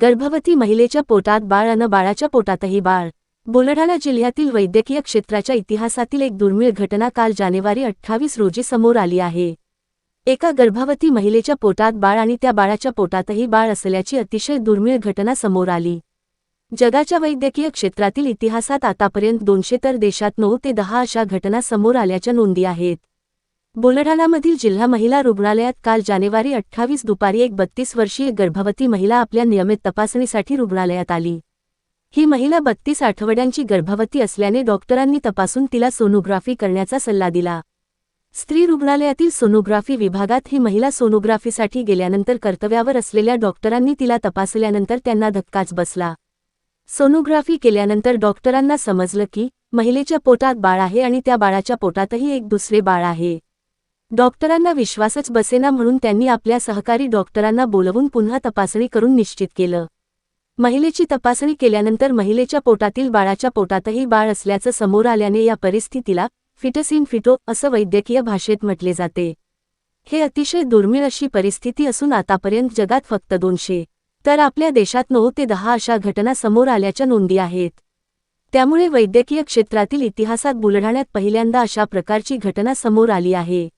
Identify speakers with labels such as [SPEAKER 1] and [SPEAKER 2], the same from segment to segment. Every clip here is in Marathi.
[SPEAKER 1] गर्भवती महिलेच्या पोटात बाळ अन बाळाच्या पोटातही बाळ. बुलढाणा जिल्ह्यातील वैद्यकीय क्षेत्राच्या इतिहासातील एक दुर्मिळ घटना काल जानेवारी अठ्ठावीस रोजी समोर आली आहे. एका गर्भवती महिलेच्या पोटात बाळ आणि त्या बाळाच्या पोटातही बाळ असल्याची अतिशय दुर्मिळ घटना समोर आली. जगाच्या वैद्यकीय क्षेत्रातील इतिहासात आतापर्यंत दोनशे तर देशात नऊ ते दहा अशा घटना समोर आल्याच्या नोंदी आहेत. बुलढाणामधील जिल्हा महिला रुग्णालयात काल जानेवारी अठ्ठावीस दुपारी एक बत्तीस वर्षीय गर्भवती महिला आपल्या नियमित तपासणीसाठी रुग्णालयात आली. ही महिला बत्तीस आठवड्यांची गर्भवती असल्याने डॉक्टरांनी तपासून तिला सोनोग्राफी करण्याचा सल्ला दिला. स्त्री रुग्णालयातील सोनोग्राफी विभागात ही महिला सोनोग्राफीसाठी गेल्यानंतर कर्तव्यावर असलेल्या डॉक्टरांनी तिला तपासल्यानंतर त्यांना धक्काच बसला. सोनोग्राफी केल्यानंतर डॉक्टरांना समजलं की महिलेच्या पोटात बाळ आहे आणि त्या बाळाच्या पोटातही एक दुसरे बाळ आहे. डॉक्टरांना विश्वासच बसेना म्हणून त्यांनी आपल्या सहकारी डॉक्टरांना बोलवून पुन्हा तपासणी करून निश्चित केलं. महिलेची तपासणी केल्यानंतर महिलेच्या पोटातील बाळाच्या पोटातही बाळ असल्याचं समोर आल्याने या परिस्थितीला फिटस इन फिटो असं वैद्यकीय भाषेत म्हटले जाते. हे अतिशय दुर्मिळ अशी परिस्थिती असून आतापर्यंत जगात फक्त दोनशे तर आपल्या देशात नऊ ते दहा अशा घटना समोर आल्याच्या नोंदी आहेत. त्यामुळे वैद्यकीय क्षेत्रातील इतिहासात बुलढाण्यात पहिल्यांदा अशा प्रकारची घटना समोर आली आहे.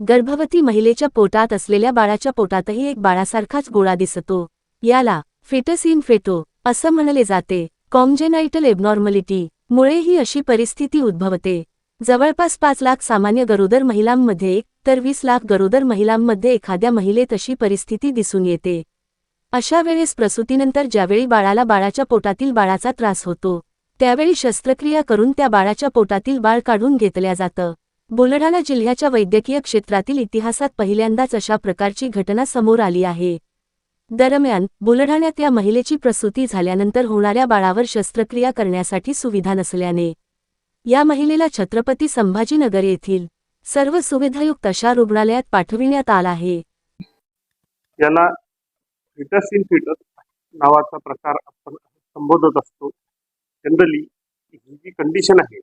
[SPEAKER 1] गर्भवती महिलेच्या पोटात असलेल्या बाळाच्या पोटातही एक बाळासारखाच गोळा दिसतो. याला फेटस इन फेटो असं म्हणले जाते. कॉम्जेनाइटल एबनॉर्मलिटी मुळे ही अशी परिस्थिती उद्भवते. जवळपास पाच लाख सामान्य गरोदर महिलांमध्ये एक तर वीस लाख गरोदर महिलांमध्ये एखाद्या महिलेत अशी परिस्थिती दिसून येते. अशा वेळेस प्रसूतीनंतर ज्यावेळी बाळाला बाळाच्या पोटातील बाळाचा त्रास होतो त्यावेळी शस्त्रक्रिया करून त्या बाळाच्या पोटातील बाळ काढून घेतल्या जातं. बुलढाणा जिल्ह्याच्या वैद्यकीय क्षेत्रातील इतिहासात पहिल्यांदाच अशा प्रकारची घटना समोर आली आहे. दरम्यान बुलढाण्यात या महिलेची प्रसूती झाल्यानंतर होणाऱ्या बाळावर शस्त्रक्रिया करण्यासाठी सुविधा नसल्याने या महिलेला छत्रपती संभाजीनगर येथील सर्व सुविधायुक्त अशा रुग्णालयात पाठविण्यात आला आहे.
[SPEAKER 2] याला फिटस इन फिटस नावाचा प्रकार आपण संबोधत असतो. जनरली ही जी कंडिशन आहे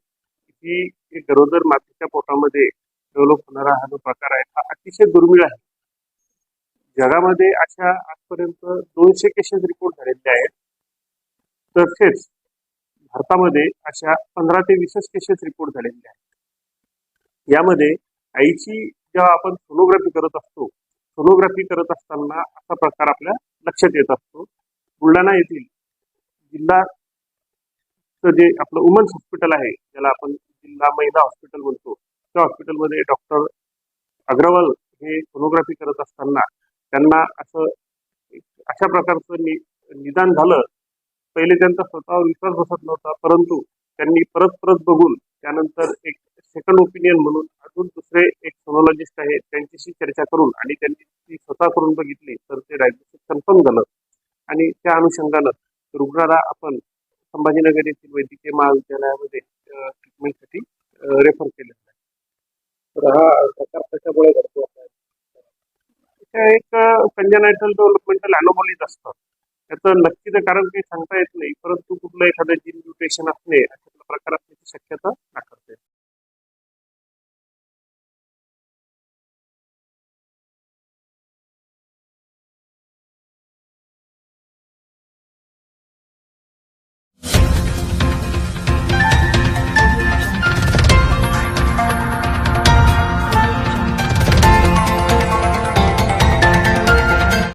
[SPEAKER 2] की एक गरोदर मातीच्या पोटामध्ये डेव्हलप होणारा हा जो प्रकार आहे हा अतिशय दुर्मिळ आहे. जगामध्ये अशा आजपर्यंत दोनशे केसेस रिपोर्ट झालेले आहेत. तसेच भारतामध्ये अशा पंधरा ते वीसच केसेस रिपोर्ट झालेले आहेत. यामध्ये आईची जेव्हा आपण सोनोग्राफी करत असतो सोनोग्राफी करत असताना असा प्रकार आपल्या लक्षात येत असतो. बुलढाणा येथील जिल्हा जे आपलं वुमन्स हॉस्पिटल आहे ज्याला आपण जिल्हा महिला हॉस्पिटल बोलतो त्या हॉस्पिटलमध्ये डॉक्टर अग्रवाल हे सोनोग्राफी करत असताना त्यांना असं एक अशा प्रकारचं नि निदान झालं. पहिले त्यांचा स्वतःवर विश्वास बसत नव्हता परंतु त्यांनी परत परत बघून त्यानंतर एक सेकंड ओपिनियन म्हणून अजून दुसरे एक सोनोलॉजिस्ट आहे त्यांच्याशी चर्चा करून आणि त्यांनी ती स्वतः करून बघितली तर ते डायग्नोसिस कन्फर्म झालं. आणि त्या अनुषंगानं रुग्णाला आपण संभाजीनगर येथील वैद्यकीय महाविद्यालयामध्ये रेफर केलेला आहे.
[SPEAKER 3] तर हा प्रकार कशामुळे घडतो.
[SPEAKER 2] एक कंजनायटल डेव्हलपमेंटल अॅनोमॉलीज असतं त्याचं नक्की कारण काही सांगता येत नाही परंतु कुठलं एखादं जीन म्युटेशन असणे अशा प्रकार असण्याची शक्यता